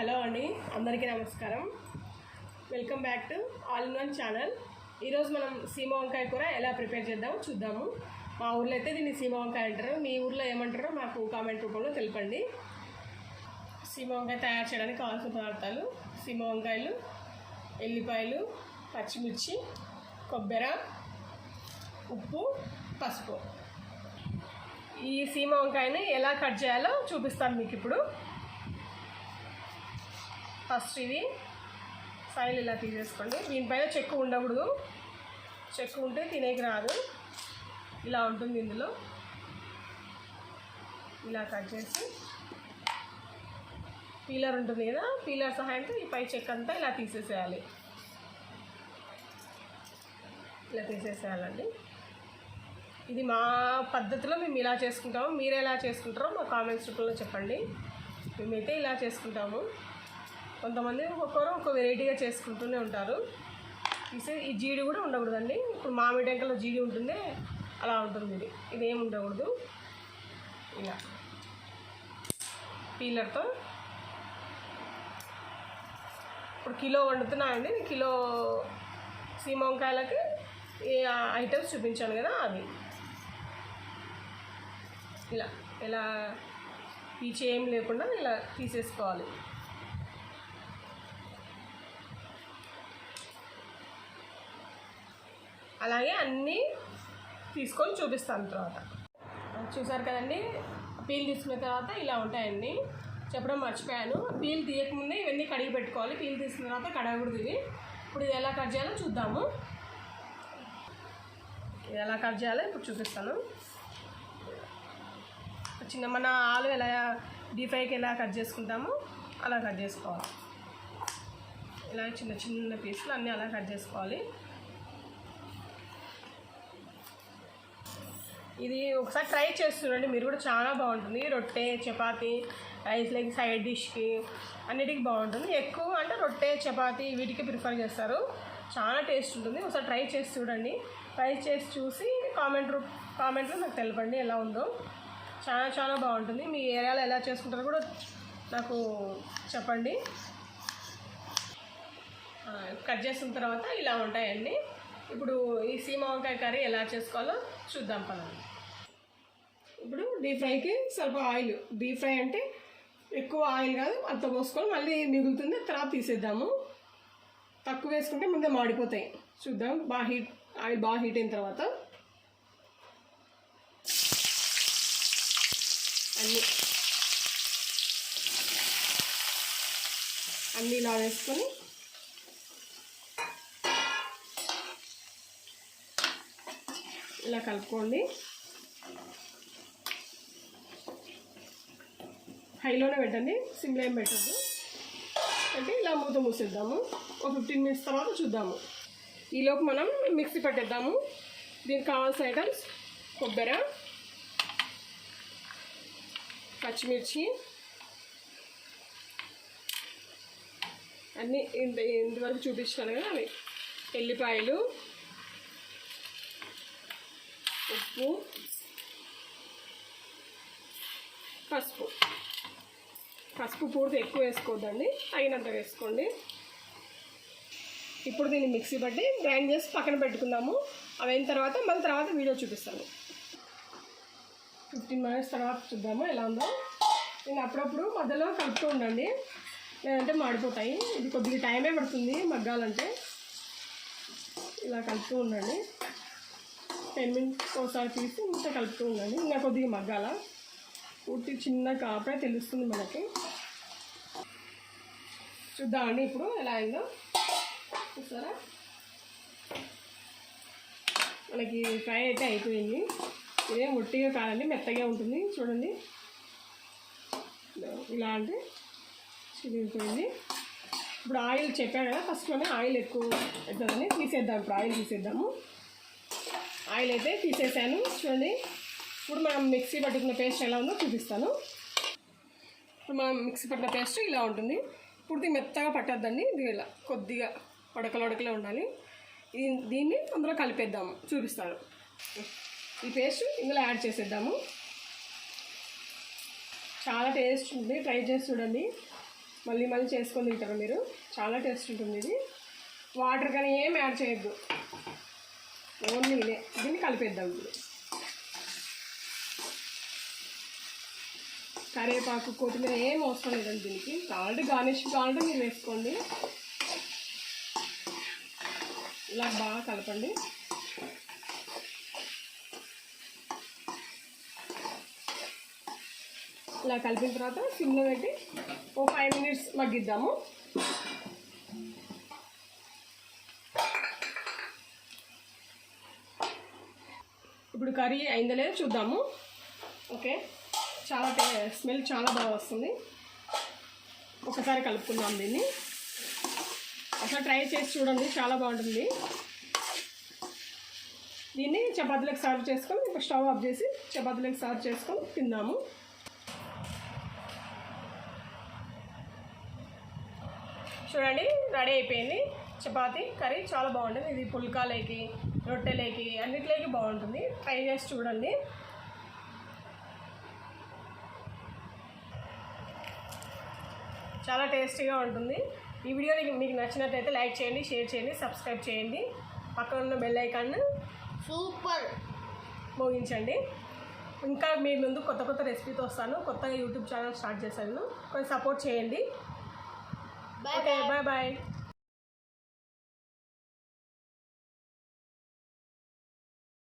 Hello అండి అందరికీ నమస్కారం. Welcome back to all in one channel. ఈరోజు మనం సీమ వంకాయ కూర ఎలా ప్రిపేర్ చేద్దామో చూద్దాము. మా ఊర్లో అయితే దీన్ని సీమ వంకాయ అంటారు. మీ ఊర్లో ఏమంటారో మాకు కామెంట్ రూపంలో తెలపండి. సీమ వంకాయ తయారు చేయడానికి కావాల్సిన పదార్థాలు సీమ వంకాయలు ఎల్లిపాయలు పచ్చిమిర్చి కొబ్బరి ఉప్పు పసుపు. ఈ సీమ వంకాయని ఎలా కట్ చేయాలో చూపిస్తాను మీకు ఇప్పుడు. ఫస్ట్ ఇది. సైల్ ఇలా తీసేసుకోండి. దీనిపైన చెక్కు ఉండకూడదు. చెక్కు ఉంటే తినేకి రాదు. ఇలా ఉంటుంది ఇందులో. ఇలా కట్ చేసి. పీలర్ ఉంటుంది కదా పీలర్ సహాయంతో ఈ పై చెక్ అంతా ఇలా తీసేసేయాలి. ఇలా తీసేసేయాలండి. ఇది మా పద్ధతిలో మేము ఇలా చేసుకుంటాము. మీరు ఎలా చేసుకుంటారో మా కామెంట్స్ రూపంలో చెప్పండి. మేమైతే ఇలా చేసుకుంటాము. కొంతమంది ఒక్కొక్కరు ఒక వెరైటీగా చేసుకుంటూనే ఉంటారు. ఇసే ఈ జీడి కూడా ఉండకూడదండి. ఇప్పుడు మామిడి టెంకలో జీడి ఉంటుంది అలా ఉంటుంది ఇది ఇదేం ఉండకూడదు. ఇలా. పీలర్తో. ఇప్పుడు కిలో వండుతున్నానండి. నేను కిలో సీమ వంకాయలకి ఈ ఐటమ్స్ చూపించాను కదా అవి. ఇలా. ఇలా పీచే ఏం లేకుండా ఇలా తీసేసుకోవాలి. అలాగే అన్నీ తీసుకొని చూపిస్తాను తర్వాత. చూసారు కదండి? పీల్ తీసుకున్న తర్వాత ఇలా ఉంటాయండి. చెప్పడం మర్చిపోయాను. పీల్ తీయకముందే ఇవన్నీ కడిగి పెట్టుకోవాలి. పీల్ తీసుకున్న తర్వాత కడగకూడదు ఇవి. ఇప్పుడు ఇది ఎలా కట్ చేయాలో చూద్దాము. ఇది ఎలా కట్ చేయాలో ఇప్పుడు చూపిస్తాను. చిన్న మన ఆలు ఎలా డీప్ ఫ్రైకి ఎలా కట్ చేసుకుంటామో అలా కట్ చేసుకోవాలి. ఇలా చిన్న చిన్న పీసులు అన్నీ అలా కట్ చేసుకోవాలి. ఇది ఒకసారి ట్రై చేసి చూడండి. మీరు కూడా చాలా బాగుంటుంది. రొట్టె చపాతి రైస్ లైక్ సైడ్ డిష్కి అన్నిటికీ బాగుంటుంది. ఎక్కువ అంటే రొట్టె చపాతి వీటికి ప్రిఫర్ చేస్తారు. చాలా టేస్ట్ ఉంటుంది. ఒకసారి ట్రై చేసి చూడండి. ట్రై చేసి చూసి కామెంట్ రూ కామెంట్లో నాకు తెలపండి ఎలా ఉందో. చాలా చాలా బాగుంటుంది. మీ ఏరియాలో ఎలా చేసుకుంటారో కూడా నాకు చెప్పండి. కట్ చేసిన తర్వాత ఇలా ఉంటాయండి. ఇప్పుడు ఈ సీమ వంకాయ కర్రీ ఎలా చేసుకోవాలో చూద్దాం పదండి. ఇప్పుడు డీప్ ఫ్రైకి స్వల్ప ఆయిల్. డీప్ ఫ్రై అంటే ఎక్కువ ఆయిల్ కాదు అంత పోసుకొని మళ్ళీ మిగులుతుంది తర్వాత తీసేద్దాము. తక్కువ వేసుకుంటే ముందే మాడిపోతాయి. చూద్దాం బాగా హీట్ ఆయిల్ బాగా హీట్ అయిన తర్వాత. అన్నీ. అన్నీ ఇలా వేసుకొని ఇలా కలుపుకోండి. హైలోనే పెట్టండి సిమ్లో ఏం పెట్టద్దు. అంటే ఇలా మూత మూసేద్దాము. ఒక ఫిఫ్టీన్ మినిట్స్ తర్వాత చూద్దాము. ఈలోపు మనం మిక్సీ పెట్టేద్దాము. దీనికి కావాల్సిన ఐటమ్స్ కొబ్బరి పచ్చిమిర్చి అన్నీ ఇంత ఇంతవరకు చూపించాను కదా అవి. ఎల్లిపాయలు ఉప్పు పసుపు. పసుపు పూర్తి ఎక్కువ వేసుకోవద్దండి తగినంత వేసుకోండి. ఇప్పుడు దీన్ని మిక్సీ పట్టి గ్రైండ్ చేసి పక్కన పెట్టుకుందాము. అవి అయిన తర్వాత మళ్ళీ తర్వాత వీడియో చూపిస్తాను. ఫిఫ్టీన్ మినిట్స్ తర్వాత చూద్దాము ఎలా ఉందో. నేను అప్పుడప్పుడు మధ్యలో కలుపుతూ ఉండండి. లేదంటే మాడిపోతాయి. ఇది కొద్దిగా టైమే పడుతుంది మగ్గాలంటే. ఇలా కలుపుతూ ఉండండి. టెన్ మినిట్స్ ఒకసారి తీసి ఇంత కలుపుతూ ఉండండి ఇంకా కొద్దిగా మగ్గాల. పూర్తి చిన్న కాపే తెలుస్తుంది మనకి. చూద్దామండి ఇప్పుడు ఎలా అయిందో. చూసారా? మనకి ఫ్రై అయితే అయిపోయింది. ఇదేం ఒట్టిగా కాదండి మెత్తగా ఉంటుంది. చూడండి. ఇలా అంటే చిరిగిపోయింది. ఇప్పుడు ఆయిల్ చెప్పాను కదా ఫస్ట్లోనే ఆయిల్ ఎక్కువ అవుతుందని తీసేద్దాం ఇప్పుడు ఆయిల్ తీసేద్దాము. ఆయిల్ అయితే తీసేసాను చూడండి. ఇప్పుడు మనం మిక్సీ పట్టుకున్న పేస్ట్ ఎలా ఉందో చూపిస్తాను. ఇప్పుడు మనం మిక్సీ పట్టిన పేస్ట్ ఇలా ఉంటుంది. ఇప్పుడు దీన్ని మెత్తగా పట్టద్దండి ఇది ఇలా కొద్దిగా ఉడకలు ఉడకలే ఉండాలి. దీన్ని అందులో కలిపేద్దాము చూపిస్తాను. ఈ పేస్ట్ ఇందులో యాడ్ చేసేద్దాము. చాలా టేస్ట్ ఉంది ట్రై చేసి చూడండి. మళ్ళీ మళ్ళీ చేసుకొని తింటారు మీరు? చాలా టేస్ట్ ఉంటుంది ఇది. వాటర్ కానీ ఏం యాడ్ చేయొద్దు. ఓన్లీ ఇదే. దీన్ని కలిపేద్దాం ఇప్పుడు. కరివేపాకు కొత్తిమీర ఏం అవసరం లేదండి దీనికి. కావాలంటే గార్నిష్ కావాలంటే మీరు వేసుకోండి. ఇలా బాగా కలపండి. ఇలా కలిపిన తర్వాత సిమ్లో పెట్టి ఓ ఫైవ్ మినిట్స్ మగ్గిద్దాము. ఇప్పుడు కర్రీ అయిందో లేదో చూద్దాము. ఓకే. చాలా స్మెల్ చాలా బాగా వస్తుంది. ఒకసారి కలుపుకుందాం దీన్ని. ఒకసారి ట్రై చేసి చూడండి చాలా బాగుంటుంది. దీన్ని చపాతీలకు సర్వ్ చేసుకొని ఇప్పుడు స్టవ్ ఆఫ్ చేసి చపాతీలకు సర్వ్ చేసుకొని తిందాము. చూడండి రెడీ అయిపోయింది. చపాతీ కర్రీ చాలా బాగుంటుంది. ఇది పుల్కాలకి రొట్టెలేకి అన్నిట్లోకి బాగుంటుంది. ట్రై చేసి చూడండి. చాలా టేస్టీగా ఉంటుంది. ఈ వీడియో మీకు నచ్చినట్లయితే లైక్ చేయండి షేర్ చేయండి సబ్స్క్రైబ్ చేయండి. పక్కన ఉన్న బెల్ ఐకాన్ సూపర్! మోగించండి. ఇంకా మీ ముందు కొత్త కొత్త రెసిపీతో వస్తాను. కొత్తగా యూట్యూబ్ ఛానల్ స్టార్ట్ చేశాను కొంచెం సపోర్ట్ చేయండి. Bye bye bye